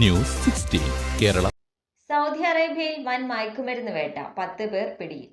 News sixteen Kerala. Saudi അറേബ്യയിൽ വൻ മയക്കുമരുന്ന് വേട്ട. പത്ത് പേർ പിടിയിൽ.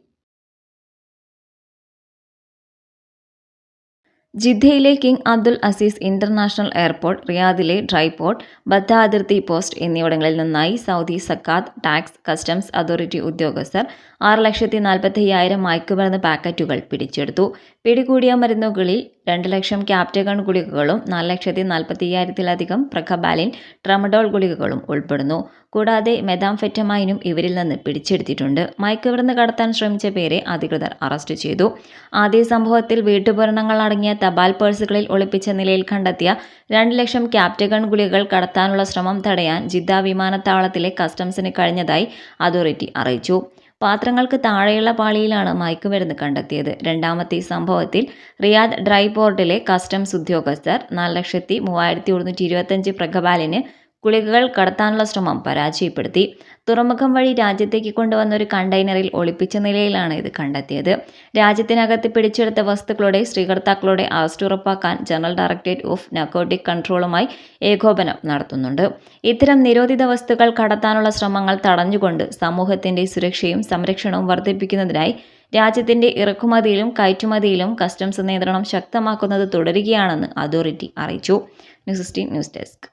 ജിദ്ദയിലെ king Abdul Aziz international airport റിയാദിലെ ഡ്രൈപോർട്ട് ബദ്ധ അതിർത്തി പോസ്റ്റ് എന്നിവിടങ്ങളിൽ നിന്നായി Saudi zakat tax customs authority ഉദ്യോഗസ്ഥർ ആറ് ലക്ഷത്തി നാൽപ്പത്തി അയ്യായിരം മയക്കുമരുന്ന് പാക്കറ്റുകൾ പിടിച്ചെടുത്തു. പിടികൂടിയ മരുന്നുകളിൽ രണ്ട് ലക്ഷം ക്യാപ്റ്റഗൺ ഗുളികകളും നാല് ലക്ഷത്തി നാൽപ്പത്തി അയ്യായിരത്തിലധികം പ്രഖബാലിൻ ട്രമഡോൾ ഗുളികകളും ഉൾപ്പെടുന്നു. കൂടാതെ മെതാംഫെറ്റമൈനും ഇവരിൽ നിന്ന് പിടിച്ചെടുത്തിട്ടുണ്ട്. മയക്കുമരുന്ന് കടത്താൻ ശ്രമിച്ച പേരെ അധികൃതർ അറസ്റ്റ് ചെയ്തു. ആദ്യ സംഭവത്തിൽ വീട്ടുപകരണങ്ങൾ അടങ്ങിയ തപാൽ പേഴ്സുകളിൽ ഒളിപ്പിച്ച നിലയിൽ കണ്ടെത്തിയ രണ്ട് ലക്ഷം ക്യാപ്റ്റഗൺ ഗുളികകൾ കടത്താനുള്ള ശ്രമം തടയാൻ ജിദ്ദ വിമാനത്താവളത്തിലെ കസ്റ്റംസിന് കഴിഞ്ഞതായി അതോറിറ്റി അറിയിച്ചു. പാത്രങ്ങൾക്ക് താഴെയുള്ള പാളിയിലാണ് മയക്കുമരുന്ന് കണ്ടെത്തിയത്. രണ്ടാമത്തെ സംഭവത്തിൽ റിയാദ് ഡ്രൈ പോർട്ടിലെ കസ്റ്റംസ് ഉദ്യോഗസ്ഥർ നാല് ലക്ഷത്തി മൂവായിരത്തി ഒരുന്നൂറ്റി ഇരുപത്തഞ്ച് പ്രഗബാലിന് ഗുളികകൾ കടത്താനുള്ള ശ്രമം പരാജയപ്പെടുത്തി. തുറമുഖം വഴി രാജ്യത്തേക്ക് കൊണ്ടുവന്ന ഒരു കണ്ടെയ്നറിൽ ഒളിപ്പിച്ച നിലയിലാണ് ഇത് കണ്ടെത്തിയത്. രാജ്യത്തിനകത്ത് പിടിച്ചെടുത്ത വസ്തുക്കളുടെ സ്വീകർത്താക്കളുടെ അറസ്റ്റ് ഉറപ്പാക്കാൻ ജനറൽ ഡയറക്ടറേറ്റ് ഓഫ് നക്കോട്ടിക് കൺട്രോളുമായി ഏകോപനം നടത്തുന്നുണ്ട്. ഇത്തരം നിരോധിത വസ്തുക്കൾ കടത്താനുള്ള ശ്രമങ്ങൾ തടഞ്ഞുകൊണ്ട് സമൂഹത്തിന്റെ സുരക്ഷയും സംരക്ഷണവും വർദ്ധിപ്പിക്കുന്നതിനായി രാജ്യത്തിന്റെ ഇറക്കുമതിയിലും കയറ്റുമതിയിലും കസ്റ്റംസ് നിയന്ത്രണം ശക്തമാക്കുന്നത് തുടരുകയാണെന്ന് അതോറിറ്റി അറിയിച്ചു. News sixteen news desk.